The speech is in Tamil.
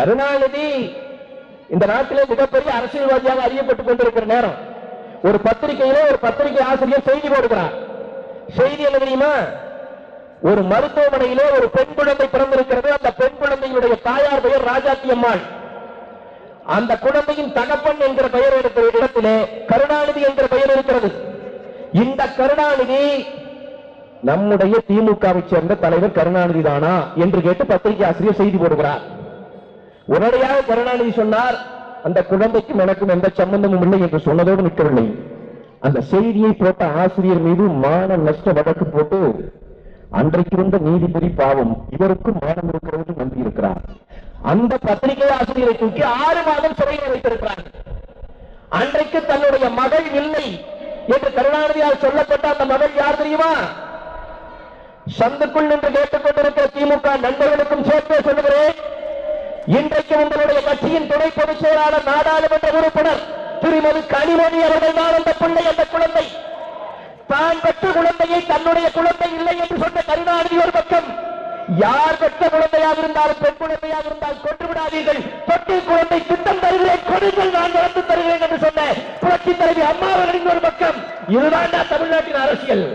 கருணாநிதி இந்த நாட்டிலே மிகப்பெரிய அரசியல்வாதியாக அறியப்பட்டுக் கொண்டிருக்கிற நேரம். ஒரு பத்திரிகையிலே ஒரு பத்திரிகை ஆசிரியர் செய்தி போடுகிறார். செய்தி என்ன தெரியுமா? ஒரு மருத்துவமனையிலே ஒரு பெண் குழந்தை பிறந்திருக்கிறது. அந்த பெண் குழந்தையுடைய தாயார் பெயர் ராஜாத்தி அம்மாள். அந்த குழந்தையின் தகப்பன் என்கிற பெயர் இருக்கிற இடத்திலே கருணாநிதி என்கிற பெயர் இருக்கிறது. இந்த கருணாநிதி நம்முடைய திமுகவை சேர்ந்த தலைவர் கருணாநிதி தானா என்று கேட்டு பத்திரிகை ஆசிரியர் செய்தி போடுகிறார். உடனடியாக கருணாநிதி சொன்னார் அந்த குழந்தைக்கும் எனக்கும் எந்த சம்பந்தமும் இல்லை என்று சொன்னதோடு நிற்கவில்லை. அந்த செய்தியை போட்ட ஆசிரியர் மீது மான நஷ்ட வழக்கு போட்டு அன்றைக்கு இருந்த நீதிபதி பாவம் இவருக்கும் மானம் இருக்கிறது நம்பி இருக்கிறார் அந்த பத்திரிகை ஆசிரியரை தூக்கி ஆறு மாதம் சிறையில் வைத்திருக்கிறார். அன்றைக்கு தன்னுடைய மகள் இல்லை என்று கருணாநிதியால் சொல்லப்பட்ட அந்த மகள் யார் தெரியுமா? சந்துக்குள் நின்று கேட்டுக் கொண்டிருக்கிற திமுக நண்பர்களுக்கு இன்றைக்கு கட்சியின் துணை பொதுச் செயலாளர் நாடாளுமன்ற உறுப்பினர் திருமதி கனிமொழி அவர்கள் தான் அந்த பிள்ளை அந்த குழந்தை. தான் பெற்ற குழந்தையை தன்னுடைய குழந்தை இல்லை என்று சொன்ன கருணாநிதி ஒரு பக்கம் யார் பெற்ற குழந்தையாக இருந்தாலும் பெண் குழந்தையாக இருந்தால் கொன்று விடாதீர்கள். தொட்டி குழந்தை திட்டம் தருகிறேன் கொடுங்கள் நான் வளர்த்து தருகிறேன் என்று சொன்ன புரட்சி தலைவி அம்மா அவர்களின் ஒரு பக்கம். இதுதான் தமிழ்நாட்டின் அரசியல்.